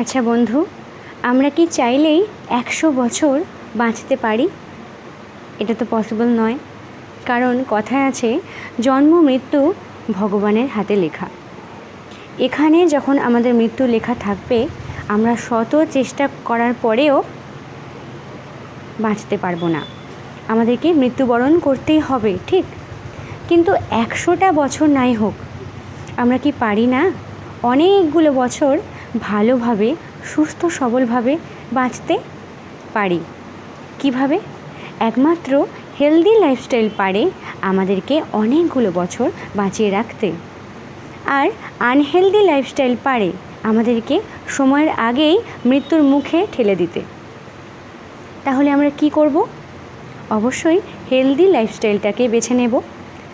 আচ্ছা বন্ধু, আমরা কি চাইলেই একশো বছর বাঁচতে পারি? এটা তো পসিবল নয়। কারণ কথায় আছে, জন্ম, মৃত্যু ভগবানের হাতে লেখা। এখানে যখন আমাদের মৃত্যু লেখা থাকবে, আমরা শত চেষ্টা করার পরেও বাঁচতে পারব না। আমাদেরকে মৃত্যুবরণ করতেই হবে, ঠিক? কিন্তু একশোটা বছর নাই হোক, আমরা কি পারি না? অনেকগুলো বছর ভালোভাবে, সুস্থ, সবলভাবে বাঁচতে পারি। কীভাবে? একমাত্র হেলদি লাইফস্টাইল পারে আমাদেরকে অনেকগুলো বছর বাঁচিয়ে রাখতে। আর আনহেলদি লাইফস্টাইল পারে আমাদেরকে সময়ের আগেই মৃত্যুর মুখে ঠেলে দিতে। তাহলে আমরা কি করব? অবশ্যই হেলদি লাইফস্টাইলটাকে বেছে নেব,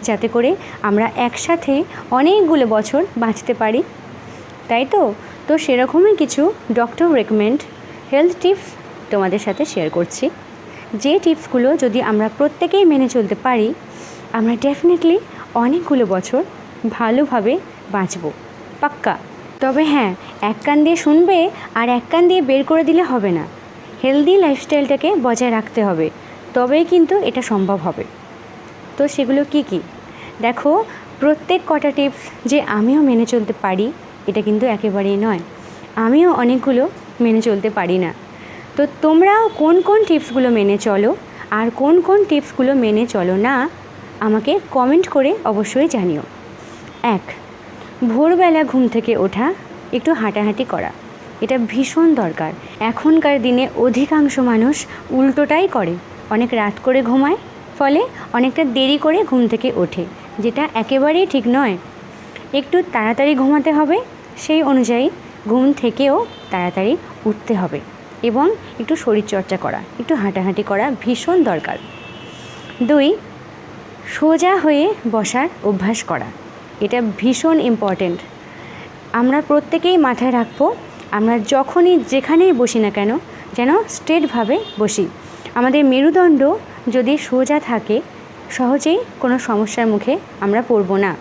যাতে করে আমরা একসাথে অনেকগুলো বছর বাঁচতে পারি। তাই তো? তো সেরকমই কিছু ডক্টর রেকমেন্ড হেলথ টিপস তোমাদের সাথে শেয়ার করছি। যে টিপসগুলো যদি আমরা প্রত্যেকেই মেনে চলতে পারি, আমরা ডেফিনেটলি অনেকগুলো বছর ভালোভাবে বাঁচব। পাক্কা। তবে হ্যাঁ এক কান দিয়ে শুনবে আর এক কান দিয়ে বের করে দিলে হবে না। হেলদি লাইফস্টাইলটাকে বজায় রাখতে হবে। তবেই কিন্তু এটা সম্ভব হবে। তো সেগুলো কি কি? দেখো, প্রত্যেক কটা টিপস যে আমিও মেনে চলতে পারি এটা কিন্তু একেবারেই নয়। আমিও অনেকগুলো মেনে চলতে পারি না। তো তোমরাও কোন কোন টিপসগুলো মেনে চলো আর কোন কোন টিপসগুলো মেনে চলো না, আমাকে কমেন্ট করে অবশ্যই জানিও। এক, ভোরবেলা ঘুম থেকে ওঠা, একটু হাঁটাহাঁটি করা। এটা ভীষণ দরকার। এখনকার দিনে অধিকাংশ মানুষ উল্টোটাই করে। অনেক রাত করে ঘুমায়, ফলে অনেকটা দেরি করে ঘুম থেকে ওঠে, যেটা একেবারেই ঠিক নয়। একটু তাড়াতাড়ি ঘুমাতে হবে। সেই অনুযায়ী ঘুম থেকেও তাড়াতাড়ি উঠতে হবে এবং একটু শরীরচর্চা করা, একটু হাঁটাহাঁটি করা ভীষণ দরকার। দুই, সোজা হয়ে বসার অভ্যাস করা, এটা ভীষণ ইম্পর্ট্যান্ট আমরা প্রত্যেকেই মাথায় রাখব, আমরা যখনই যেখানেই বসি না কেন, যেন স্ট্রেটভাবে বসি। আমাদের মেরুদণ্ড যদি সোজা থাকে, সহজেই কোনো সমস্যার মুখে আমরা পড়ব না।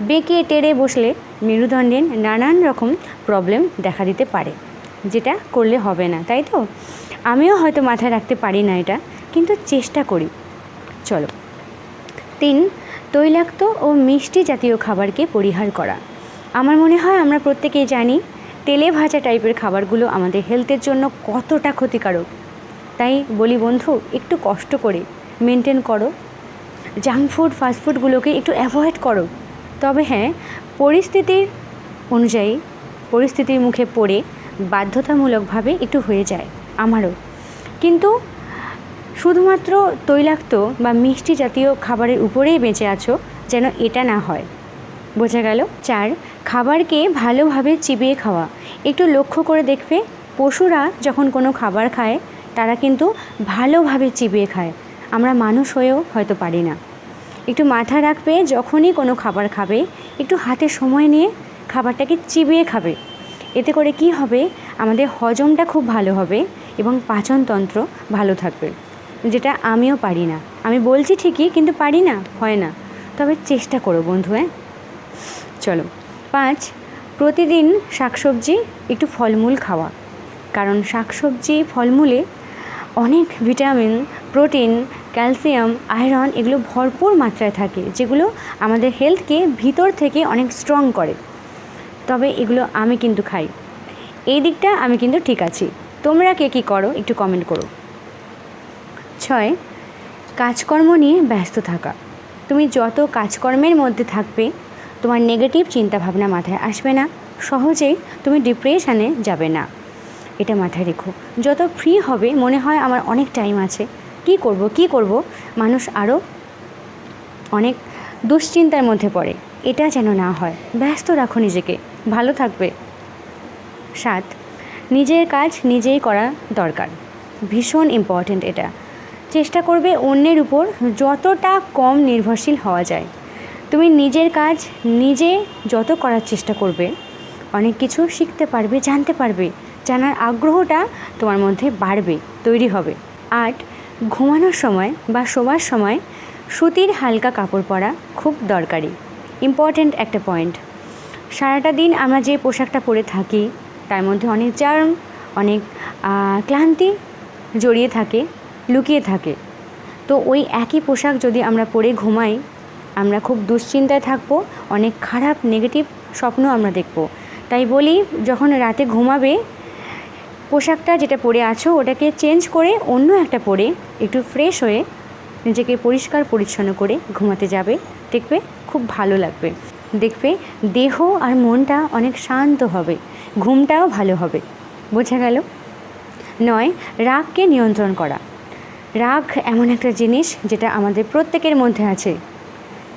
বেঁকে টেরে বসলে মেরুদণ্ডের নানান রকম প্রবলেম দেখা দিতে পারে, যেটা করলে হবে না, তাই তো? আমিও হয়তো মাথায় রাখতে পারি না এটা, কিন্তু চেষ্টা করি। চলো। তিন, তৈলাক্ত ও মিষ্টি জাতীয় খাবারকে পরিহার করা। আমার মনে হয় আমরা প্রত্যেকেই জানি, তেলে ভাজা টাইপের খাবারগুলো আমাদের হেলথের জন্য কতটা ক্ষতিকারক। তাই বলি, বন্ধু, একটু কষ্ট করে মেনটেন করো। জাঙ্ক ফুড ফাস্টফুডগুলোকে একটু অ্যাভয়েড করো। তবে হ্যাঁ পরিস্থিতির অনুযায়ী পরিস্থিতির মুখে পড়ে বাধ্যতামূলকভাবে একটু হয়ে যায় আমারও। কিন্তু শুধুমাত্র তৈলাক্ত বা মিষ্টি জাতীয় খাবারের উপরেই বেঁচে আছো যেন এটা না হয়। বোঝা গেল? চার, খাবারকে ভালোভাবে চিবিয়ে খাওয়া। একটু লক্ষ্য করে দেখবে, পশুরা যখন কোনো খাবার খায়, তারা কিন্তু ভালোভাবে চিবিয়ে খায়। আমরা মানুষ হয়েও হয়তো পারি না। একটু মাথা রাখবে, যখনই কোনো খাবার খাবে, একটু হাতে সময় নিয়ে খাবারটাকে চিবিয়ে খাবে। এতে করে কি হবে? আমাদের হজমটা খুব ভালো হবে এবং পাচনতন্ত্র ভালো থাকবে, যেটা আমিও পারি না। আমি বলছি ঠিকই, কিন্তু পারি না, হয় না। তবে চেষ্টা করো বন্ধু হ্যাঁ? চলো। পাঁচ, প্রতিদিন শাকসবজি, একটু ফলমূল খাওয়া। কারণ শাকসবজি, ফলমূলে অনেক ভিটামিন, প্রোটিন ক্যালসিয়াম, আয়রন এগুলো ভরপুর মাত্রায় থাকে, যেগুলো আমাদের হেলথকে ভিতর থেকে অনেক স্ট্রং করে। তবে এগুলো আমি কিন্তু খাই। এই দিকটা আমি কিন্তু ঠিক আছি। তোমরা কে কী করো? একটু কমেন্ট করো। ছয়, কাজকর্ম নিয়ে ব্যস্ত থাকা। তুমি যত কাজকর্মের মধ্যে থাকবে, তোমার নেগেটিভ চিন্তাভাবনা মাথায় আসবে না। সহজেই তুমি ডিপ্রেশানে যাবে না। এটা মাথায় রেখো। যত ফ্রি হবে, মনে হয় আমার অনেক টাইম আছে। কি করব কি করব? মানুষ আরও অনেক দুশ্চিন্তার মধ্যে পড়ে। এটা যেন না হয়। ব্যস্ত রাখো নিজেকে। ভালো থাকবে। সাত নিজের কাজ নিজেই করা দরকার। ভীষণ ইম্পর্ট্যান্ট এটা। চেষ্টা করবে অন্যের উপর যতটা কম নির্ভরশীল হওয়া যায়। তুমি নিজের কাজ নিজে যত করার চেষ্টা করবে, অনেক কিছু শিখতে পারবে, জানতে পারবে। জানার আগ্রহটা তোমার মধ্যে বাড়বে, তৈরি হবে। আট ঘুমানোর সময় বা শোবার সময় সুতির হালকা কাপড় পরা খুব দরকারি। ইম্পর্ট্যান্ট একটা পয়েন্ট। সারাটা দিন আমরা যে পোশাকটা পরে থাকি, তার মধ্যে অনেক চার্ম অনেক ক্লান্তি জড়িয়ে থাকে, লুকিয়ে থাকে। তো ওই একই পোশাক যদি আমরা পরে ঘুমাই, আমরা খুব দুশ্চিন্তায় থাকব, অনেক খারাপ নেগেটিভ স্বপ্ন আমরা দেখব। তাই বলি, যখন রাতে ঘুমাবে পোশাকটা যেটা পরে আছো, ওটাকে চেঞ্জ করে অন্য একটা পরে একটু ফ্রেশ হয়ে নিজেকে পরিষ্কার পরিচ্ছন্ন করে ঘুমাতে যাবে। দেখবে খুব ভালো লাগবে। দেখবে দেহ আর মনটা অনেক শান্ত হবে, ঘুমটাও ভালো হবে। বোঝা গেল? নয়, রাগকে নিয়ন্ত্রণ করা। রাগ এমন একটা জিনিস যেটা আমাদের প্রত্যেকের মধ্যে আছে।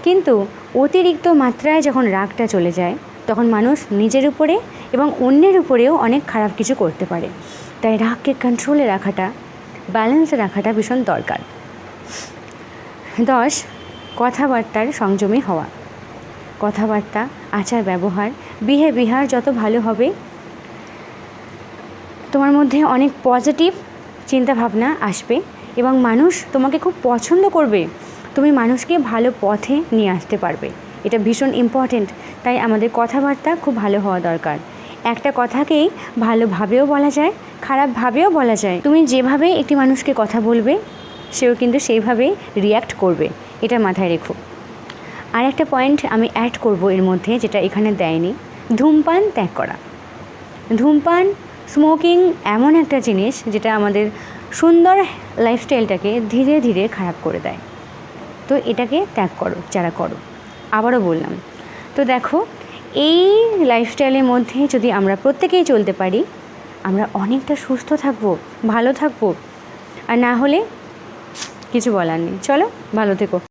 কিন্তু অতিরিক্ত মাত্রায় যখন রাগটা চলে যায় তখন মানুষ নিজের উপরে এবং অন্যের উপরেও অনেক খারাপ কিছু করতে পারে। তাই রাগকে কন্ট্রোলে রাখাটা ব্যালেন্সে রাখাটা ভীষণ দরকার। দশ, কথাবার্তার সংযমী হওয়া। কথাবার্তা, আচার, ব্যবহার, বিহে, বিহার যত ভালো হবে, তোমার মধ্যে অনেক পজিটিভ চিন্তাভাবনা আসবে এবং মানুষ তোমাকে খুব পছন্দ করবে। তুমি মানুষকে ভালো পথে নিয়ে আসতে পারবে। এটা ভীষণ ইম্পর্টেন্ট তাই আমাদের কথাবার্তা খুব ভালো হওয়া দরকার। একটা কথাকেই ভালোভাবেও বলা যায়, খারাপভাবেও বলা যায়। তুমি যেভাবে একটি মানুষকে কথা বলবে, সেও কিন্তু সেইভাবেই রিয়্যাক্ট করবে। এটা মাথায় রেখো। আর একটা পয়েন্ট আমি অ্যাড করব এর মধ্যে, যেটা এখানে দেয়নি। ধূমপান ত্যাগ করা। ধূমপান স্মোকিং এমন একটা জিনিস, যেটা আমাদের সুন্দর লাইফস্টাইলটাকে ধীরে ধীরে খারাপ করে দেয়। তো এটাকে ত্যাগ করো, যারা করো। আবারও বললাম। তো দেখো, এই লাইফস্টাইলের মধ্যে যদি আমরা প্রত্যেকেই চলতে পারি, আমরা অনেকটা সুস্থ থাকব, ভালো থাকব। আর না হলে কিছু বলার নেই। চলো, ভালো থেকো।